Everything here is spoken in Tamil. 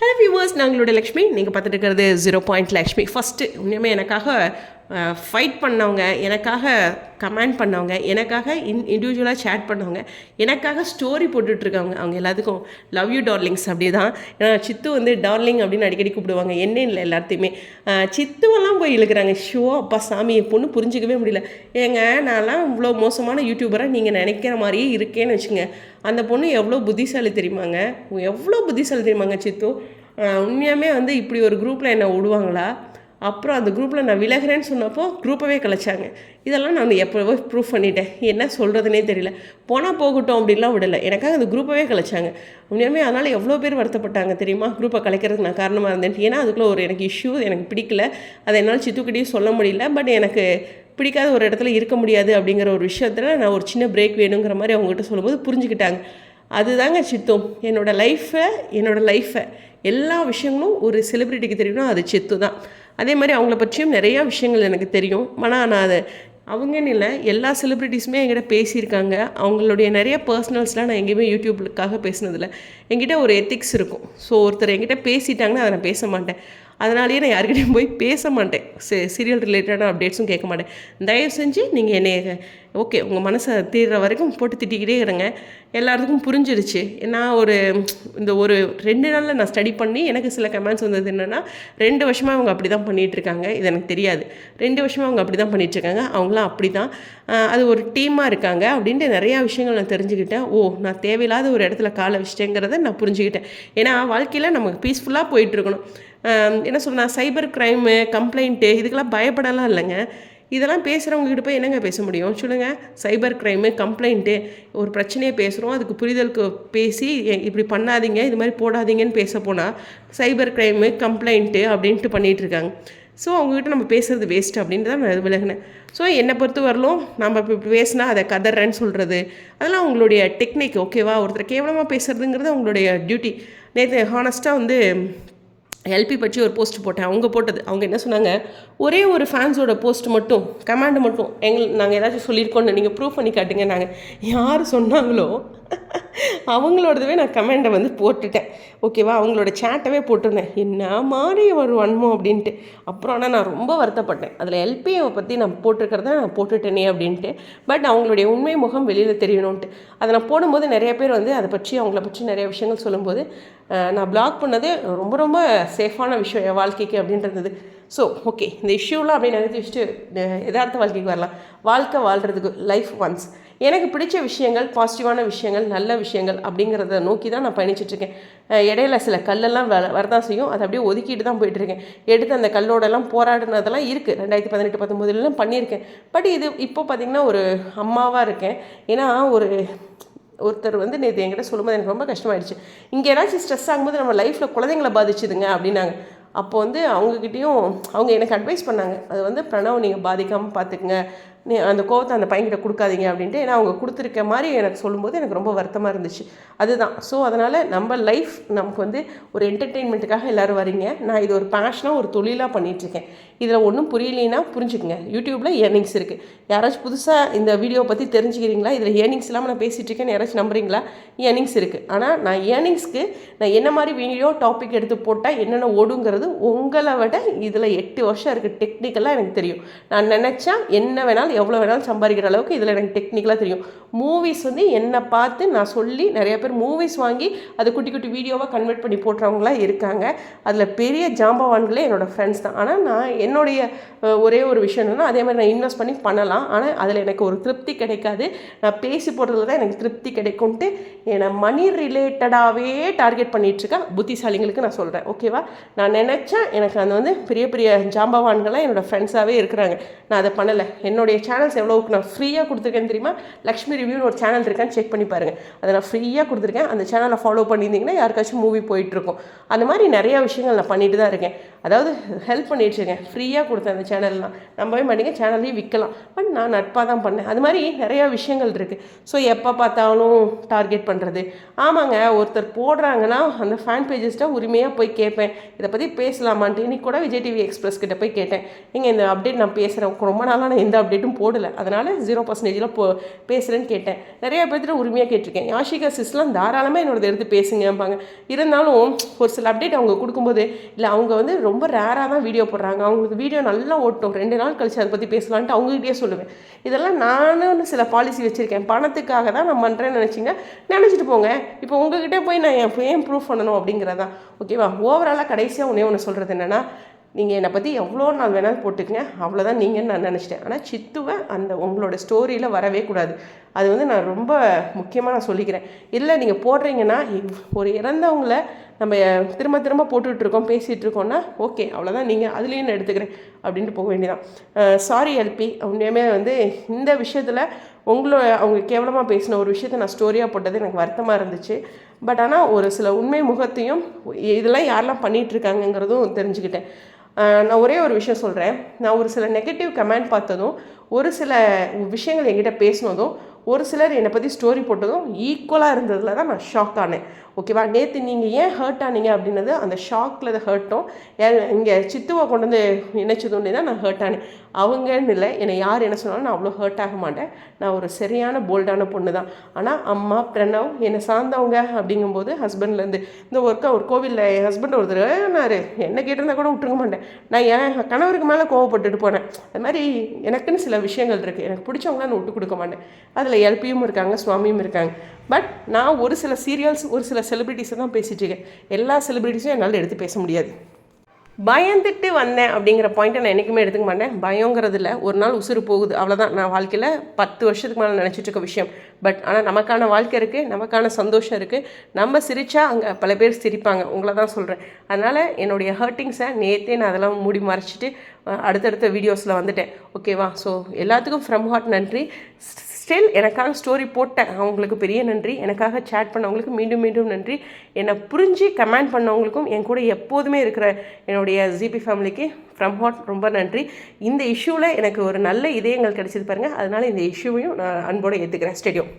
Hello viewers நாங்களோட Lakshmi. நீங்கள் பார்த்துட்டு இருக்கிறது ஜீரோ பாயிண்ட் லக்ஷ்மி. ஃபஸ்ட்டு உண்மையுமே எனக்காக ஃபைட் பண்ணவங்க எனக்காக கமெண்ட் பண்ணவங்க எனக்காக இன் இண்டிவிஜுவலாக சேட் பண்ணவங்க எனக்காக ஸ்டோரி போட்டுட்ருக்கவங்க அவங்க எல்லாத்துக்கும் லவ் யூ டார்லிங்ஸ் அப்படி தான் ஏன்னா சித்து வந்து டார்லிங் அப்படின்னு அடிக்கடி கூப்பிடுவாங்க என்ன இல்லை எல்லாத்தையுமே சித்துவெல்லாம் போய் இழுக்கிறாங்க ஷோ அப்பா சாமி என் பொண்ணு புரிஞ்சிக்கவே முடியல. ஏங்க நான்லாம் இவ்வளோ மோசமான யூடியூபராக நீங்கள் நினைக்கிற மாதிரியே இருக்கேன்னு வச்சுங்க அந்த பொண்ணு எவ்வளோ புத்திசாலி தெரியுமாங்க? எவ்வளோ புத்திசாலி தெரியுமாங்க சித்து? உண்மையாகவே வந்து இப்படி ஒரு குரூப்பில் என்னை விடுவாங்களா அப்புறம் அந்த குரூப்பில் நான் விலகிறேன்னு சொன்னப்போ குரூப்பவே கலைச்சாங்க இதெல்லாம் நான் எப்போவோ ப்ரூஃப் பண்ணிட்டேன். என்ன சொல்கிறதுனே தெரியல. போனால் போகட்டும் அப்படின்லாம் விடலை. எனக்காக அந்த குரூப்பவே கலைச்சாங்க உண்மையுமே அதனால் எவ்வளோ பேர் வருத்தப்பட்டாங்க தெரியுமா? குரூப்பை கலைக்கிறதுக்கு நான் காரணமாக இருந்தேன் ஏன்னா அதுக்குள்ளே ஒரு எனக்கு இஷ்யூ எனக்கு பிடிக்கல. அதை என்னால் சித்துக்கிட்டேயும் சொல்ல முடியல. பட் எனக்கு பிடிக்காத ஒரு இடத்துல இருக்க முடியாது அப்படிங்கிற ஒரு விஷயத்தில் நான் ஒரு சின்ன பிரேக் வேணுங்கிற மாதிரி அவங்ககிட்ட சொல்லும்போது புரிஞ்சுக்கிட்டாங்க. அதுதாங்க சித்தும். என்னோடய லைஃப்பை என்னோட லைஃப்பை எல்லா விஷயங்களும் ஒரு செலிப்ரிட்டிக்கு தெரியணும் அது சித்து தான் அதே மாதிரி அவங்கள பற்றியும் நிறையா விஷயங்கள் எனக்கு தெரியும். ஆனால் நான் அதை அவங்கன்னு இல்லை எல்லா செலிப்ரிட்டிஸுமே என்கிட்ட பேசியிருக்காங்க. அவங்களுடைய நிறைய பர்சனல்ஸ்லாம் நான் எங்கேயுமே யூடியூப்க்காக பேசினதில்ல. என்கிட்ட ஒரு எத்திக்ஸ் இருக்கும். ஸோ ஒருத்தர் என்கிட்ட பேசிட்டாங்கன்னா அதை நான் பேச மாட்டேன். அதனாலேயே நான் யாருக்கிட்டையும் போய் பேச மாட்டேன் சீரியல் ரிலேட்டடான அப்டேட்ஸும் கேட்க மாட்டேன் தயவு செஞ்சு நீங்கள் என்னை ஓகே உங்கள் மனசை தீர்ற வரைக்கும் போட்டு திட்டிக்கிட்டே இருங்க. எல்லாத்துக்கும் புரிஞ்சிருச்சு. நான் ஒரு இந்த ஒரு ரெண்டு நாளில் நான் ஸ்டடி பண்ணி எனக்கு சில கமெண்ட்ஸ் வந்தது என்னென்னா ரெண்டு வருஷமாக அவங்க அப்படி தான் பண்ணிகிட்ருக்காங்க இது எனக்கு தெரியாது. ரெண்டு வருஷமாக அவங்க அப்படி தான் பண்ணிகிட்ருக்காங்க அவங்களாம் அப்படி தான் அது ஒரு டீமாக இருக்காங்க அப்படின்ட்டு நிறையா விஷயங்கள் நான் தெரிஞ்சுக்கிட்டேன். ஓ நான் தேவையில்லாத ஒரு இடத்துல காலை வச்சிட்டேங்கிறத நான் புரிஞ்சுக்கிட்டேன். ஏன்னா வாழ்க்கையில் நமக்கு பீஸ்ஃபுல்லாக போயிட்டுருக்கணும். என்ன சொல்கிறேன் சைபர் க்ரைமு கம்ப்ளைண்ட்டு இதுக்கெல்லாம் பயப்படலாம் இல்லைங்க. இதெல்லாம் பேசுகிறவங்க கிட்ட போய் என்னங்க பேச முடியும்? சொல்லுங்கள் சைபர் க்ரைமு கம்ப்ளைண்ட்டு ஒரு பிரச்சனையை பேசுகிறோம் அதுக்கு புரிதலுக்கு பேசி எ- இப்படி பண்ணாதீங்க இது மாதிரி போடாதீங்கன்னு பேச போனால் சைபர் க்ரைமு கம்ப்ளைண்ட்டு அப்படின்ட்டு பண்ணிகிட்டு இருக்காங்க. ஸோ அவங்ககிட்ட நம்ம பேசுகிறது வேஸ்ட் அப்படின்ட்டு தான் நான் விலகினேன். ஸோ என்னை பொறுத்த வரலும் நம்ம இப்போ இப்படி பேசினா அதை கதறேன்னு சொல்கிறது அதெல்லாம் அவங்களுடைய டெக்னிக் ஓகேவா ஒருத்தர் கேவலமாக பேசுகிறதுங்கிறது அவங்களுடைய டியூட்டி நேற்று ஹானஸ்ட்டாக வந்து எல்பி பற்றி ஒரு போஸ்ட் போட்டேன். அவங்க போட்டது. அவங்க என்ன சொன்னாங்க? ஒரே ஒரு ஃபேன்ஸோட போஸ்ட் மட்டும் கமாண்ட் மட்டும் எங்கள் நாங்கள் ஏதாச்சும் சொல்லியிருக்கோன்னு நீங்கள் ப்ரூவ் பண்ணி காட்டுங்க நாங்கள் யார் சொன்னாங்களோ? அவங்களோடதுவே நான் கமெண்டை வந்து போட்டுட்டேன். ஓகேவா அவங்களோட சேட்டவே போட்டிருந்தேன். என்ன மாதிரி ஒரு வன்மம்? அப்படின்ட்டு. அப்புறம் ஆனால் நான் ரொம்ப வருத்தப்பட்டேன். அதில் எல்பியை பற்றி நான் போட்டிருக்கிறத நான் போட்டுட்டேனே அப்படின்ட்டு. பட் அவங்களுடைய உண்மை முகம் வெளியில் தெரியணும்ன்ட்டு. அதை நான் போடும்போது நிறைய பேர் வந்து அதை பற்றி அவங்கள பற்றி நிறைய விஷயங்கள் சொல்லும்போது நான் பிளாக் பண்ணது ரொம்ப ரொம்ப சேஃபான விஷயம் என் வாழ்க்கைக்கு அப்படின்றது ஸோ ஓகே இந்த இஷ்யூலாம் அப்படியே நிறுத்தி வச்சுட்டு எதார்த்த வாழ்க்கைக்கு வரலாம். வாழ்க்கை வாழ்கிறதுக்கு லைஃப் ஒன்ஸ் எனக்கு பிடிச்ச விஷயங்கள் பாசிட்டிவான விஷயங்கள் நல்ல விஷயங்கள் அப்படிங்கிறத நோக்கி தான் நான் பயணிச்சிட்ருக்கேன் இடையில சில கல்லெல்லாம் வர வரதான் செய்யும். அதை அப்படியே ஒதுக்கிட்டு தான் போயிட்டுருக்கேன் எடுத்து அந்த கல்லோடெல்லாம் போராடினதெல்லாம் இருக்குது ரெண்டாயிரத்தி பதினெட்டு பத்தொம்போதுலாம் பண்ணியிருக்கேன். பட் இது இப்போ பார்த்திங்கன்னா ஒரு அம்மாவாக இருக்கேன். ஏன்னா ஒரு ஒருத்தர் வந்து நேற்று என்கிட்ட சொல்லும்போது எனக்கு ரொம்ப கஷ்டமாயிடுச்சு. இங்கே ஏதாச்சும் ஸ்ட்ரெஸ் ஆகும்போது நம்ம லைஃப்பில் குழந்தைங்கள பாதிச்சுதுங்க அப்படின்னாங்க. அப்போ வந்து அவங்கக்கிட்டேயும் அவங்க எனக்கு அட்வைஸ் பண்ணாங்க. அது வந்து பிரணவ் நீங்கள் பாதிக்காமல் பார்த்துக்குங்க நீ அந்த கோவத்தை அந்த பையன்கிட்ட கொடுக்காதீங்க அப்படின்ட்டு. ஏன்னா அவங்க கொடுத்துருக்க மாதிரி எனக்கு சொல்லும்போது எனக்கு ரொம்ப வருத்தமாக இருந்துச்சு. அதுதான். ஸோ அதனால் நம்ம லைஃப் நமக்கு வந்து ஒரு என்டர்டெயின்மெண்ட்டுக்காக எல்லோரும் வரீங்க நான் இது ஒரு பேஷனாக ஒரு தொழிலாக பண்ணிகிட்ருக்கேன் இதில் ஒன்றும் புரியலைன்னா புரிஞ்சுக்குங்க. யூடியூப்பில் ஏர்னிங்ஸ் இருக்குது யாராச்சும் புதுசாக இந்த வீடியோவை பற்றி தெரிஞ்சுக்கிறீங்களா? இதில் ஏர்னிங்ஸ் இல்லாமல் நான் பேசிகிட்ருக்கேன்னு யாராச்சும் நம்புறீங்களா? ஏர்னிங்ஸ் இருக்குது ஆனால் நான் ஏர்னிங்ஸ்க்கு நான் என்ன மாதிரி வீடியோ டாபிக் எடுத்து போட்டால் என்னென்ன ஓடுங்கிறது உங்களை விட இதில் எட்டு வருஷம் இருக்குது டெக்னிக்கலாக எனக்கு தெரியும். நான் நினச்சா என்ன வேணாலும் எவ்வளோ வேணாலும் சம்பாதிக்கிற அளவுக்கு இதில் எனக்கு டெக்னிக்கலாக தெரியும். மூவிஸ் வந்து என்னை பார்த்து நான் சொல்லி நிறைய பேர் மூவிஸ் வாங்கி அதை குட்டி குட்டி வீடியோவாக கன்வெர்ட் பண்ணி போட்டுறவங்களாம் இருக்காங்க. அதில் பெரிய ஜாம்பவான்களே என்னோடய ஃப்ரெண்ட்ஸ் தான். ஆனால் நான் என்னுடைய ஒரே ஒரு விஷயம் என்னன்னா அதே மாதிரி நான் இன்வெஸ்ட் பண்ணி பண்ணலாம். ஆனால் அதில் எனக்கு ஒரு திருப்தி கிடைக்காது. நான் பேசி போடுறதுல தான் எனக்கு திருப்தி கிடைக்கும்ட்டு என்னை மணி ரிலேட்டடாகவே டார்கெட் பண்ணிகிட்ருக்கேன் புத்திசாலிங்களுக்கு நான் சொல்கிறேன் ஓகேவா நான் நினச்சேன் எனக்கு அந்த வந்து பெரிய பெரிய ஜாம்பவான்கள்லாம் என்னோடய ஃப்ரெண்ட்ஸாகவே இருக்கிறாங்க. நான் அதை பண்ணலை. என்னுடைய சேனல்ஸ் எவ்வளோக்கு நான் ஃப்ரீயாக கொடுத்துருக்கேன்னு தெரியுமா? லக்ஷ்மி ரிவ்யூன்னு ஒரு சேனல் இருக்கான்னு செக் பண்ணி பாருங்கள் அதை நான் ஃப்ரீயாக கொடுத்துருக்கேன். அந்த சேனலை ஃபாலோ பண்ணியிருந்தீங்கன்னா யாருக்காச்சும் மூவி போயிட்டுருக்கும் அந்த மாதிரி நிறையா விஷயங்கள் நான் பண்ணிட்டு தான் இருக்கேன். அதாவது ஹெல்ப் பண்ணிட்டுருக்கேன் ஃப்ரீயாக கொடுத்தேன் அந்த சேனல்லாம் நம்பவே மாட்டீங்க சேனல்லையும் விற்கலாம் பட் நான் நட்பாக தான் பண்ணேன். அது மாதிரி நிறையா விஷயங்கள் இருக்குது ஸோ எப்போ பார்த்தாலும் டார்கெட் பண்ணுறது ஆமாங்க ஒருத்தர் போடுறாங்கன்னா அந்த ஃபேன் பேஜஸ்ட்டாக உரிமையாக போய் கேட்பேன். இதை பற்றி பேசலாமான்ட்டு. இன்னைக்கு கூட விஜய் டிவி எக்ஸ்பிரஸ் கிட்ட போய் கேட்டேன். நீங்கள் இந்த அப்டேட் நான் பேசுகிறேன் ரொம்ப நாளாக நான் எந்த அப்டேட்டும் போடலை. அதனால் ஜீரோ பர்சன்டேஜில் போ பேசுகிறேன்னு கேட்டேன். நிறையா பேர்த்திட்ட உரிமையாக கேட்டிருக்கேன். யாஷிகா சிஸ்லாம் தாராளமாக என்னோடது எடுத்து பேசுங்கம்பாங்க. இருந்தாலும் ஒரு சில அப்டேட் அவங்க கொடுக்கும்போது இல்லை அவங்க வந்து ரொம்ப ரேராக தான் வீடியோ போடுறாங்க. அவங்க உங்களுக்கு வீடியோ நல்லா ஓட்டும். ரெண்டு நாள் கழிச்சு அதை பற்றி பேசலான்ட்டு அவங்ககிட்டயே சொல்லுவேன். இதெல்லாம் நானும் சில பாலிசி வச்சுருக்கேன். பணத்துக்காக தான் நான் பண்ணுறேன்னு நினச்சிங்க. நினச்சிட்டு போங்க. இப்போ உங்ககிட்ட போய் நான் என் ஏன் ப்ரூஃப் பண்ணணும் அப்படிங்கிறதான் ஓகேவா ஓவராலாக கடைசியாக ஒன்றே ஒன்று சொல்கிறது என்னென்னா நீங்கள் என்னை பற்றி எவ்வளோ நாள் வேணாலும் போட்டுக்கங்க. அவ்வளோதான் நீங்கன்னு நான் நினச்சிட்டேன். ஆனால் சித்துவை அந்த உங்களோட ஸ்டோரியில் வரவே கூடாது. அது வந்து நான் ரொம்ப முக்கியமாக நான் சொல்லிக்கிறேன். இல்லை நீங்கள் போடுறீங்கன்னா இவ்- ஒரு இறந்தவங்கள நம்ம திரும்ப திரும்ப போட்டுட்ருக்கோம் இருக்கோம் ஓகே அவ்வளோதான் நீங்கள் அதுலேயும் நான் எடுத்துக்கிறேன் அப்படின்ட்டு போக வேண்டியதான் சாரி எல்பி உண்மையுமே வந்து இந்த விஷயத்தில் உங்களோட அவங்க கேவலமாக பேசின ஒரு விஷயத்தை நான் ஸ்டோரியாக போட்டது எனக்கு வருத்தமாக இருந்துச்சு. பட் ஆனால் ஒரு சில உண்மை முகத்தையும் இதெல்லாம் யாரெல்லாம் பண்ணிகிட்ருக்காங்கங்கிறதும் தெரிஞ்சுக்கிட்டேன். நான் ஒரே ஒரு விஷயம் சொல்கிறேன் நான் ஒரு சில நெகட்டிவ் கமெண்ட் பார்த்ததும் ஒரு சில விஷயங்கள் என்கிட்ட பேசினதும் ஒரு சிலர் என்னை பற்றி ஸ்டோரி போட்டதும் ஈக்குவலாக இருந்ததில் தான் நான் ஷாக் ஆனேன். ஓகேவா? நேற்று நீங்கள் ஏன் ஹர்ட் ஆனீங்க அப்படின்னது அந்த ஷாக்கில் தான் ஹர்ட்டும் இங்கே சித்துவை கொண்டு வந்து நினைச்சதுன்னே தான் நான் ஹர்ட் ஆனேன். அவங்கன்னு இல்லை என்னை யார் என்ன சொன்னாலும் நான் அவ்வளோ ஹர்ட் ஆக மாட்டேன். நான் ஒரு சரியான போல்டான பொண்ணு தான். ஆனால் அம்மா பிரணவ் என்னை சார்ந்தவங்க அப்படிங்கும்போது ஹஸ்பண்ட்லேருந்து இந்த ஒர்க்காக ஒரு கோவிலில் என் ஹஸ்பண்ட் ஒருத்தர் நான் என்ன கேட்டிருந்தா கூட விட்டுருக்க மாட்டேன். நான் என் கணவருக்கு மேலே கோவப்பட்டுட்டு போனேன். அது மாதிரி எனக்குன்னு சில விஷயங்கள் இருக்குது எனக்கு பிடிச்சவங்களாம் நான் விட்டு கொடுக்க மாட்டேன். அதில் எல்பியும் இருக்காங்க சுவாமியும் இருக்காங்க. பட் நான் ஒரு சில சீரியல்ஸ் ஒரு சில செலிபிரிட்டிஸை தான் பேசிகிட்ருக்கேன் எல்லா செலிப்ரிட்டிஸும் என்னால் எடுத்து பேச முடியாது. பயந்துட்டு வந்தேன் அப்படிங்கிற பாயிண்ட்டை நான் என்றைக்குமே எடுத்துக்க மாட்டேன். பயங்கிறது இல்லை. ஒரு நாள் உசுறு போகுது. அவ்வளோதான் நான் வாழ்க்கையில் பத்து வருஷத்துக்கு மேலே நினச்சிட்டு இருக்க விஷயம். பட் ஆனால் நமக்கான வாழ்க்கை இருக்குது நமக்கான சந்தோஷம் இருக்குது நம்ம சிரிச்சா அங்கே பல பேர் சிரிப்பாங்க. உங்களை தான் சொல்கிறேன் அதனால் என்னுடைய ஹர்ட்டிங்ஸை நேற்றே நான் அதெல்லாம் மூடி மறைச்சிட்டு அடுத்தடுத்த வீடியோஸில் வந்துட்டேன். ஓகேவா ஸோ எல்லாத்துக்கும் ஃப்ரம் ஹார்ட் நன்றி. ஸ்டில் எனக்காக ஸ்டோரி போட்டேன் அவங்களுக்கு பெரிய நன்றி. எனக்காக சேட் பண்ணவங்களுக்கு மீண்டும் மீண்டும் நன்றி. என்னை புரிஞ்சு கமெண்ட் பண்ணவங்களுக்கும் என் கூட எப்போதுமே இருக்கிற என்னுடைய ஜிபி ஃபேமிலிக்கு ஃப்ரம் ஹார்ட் ரொம்ப நன்றி. இந்த இஷ்யூவில் எனக்கு ஒரு நல்ல இதயங்கள் கிடைச்சது பாருங்கள் அதனால் இந்த இஷ்யூவையும் நான் அன்போடு ஏற்றுக்கிறேன் ஸ்டேடியம்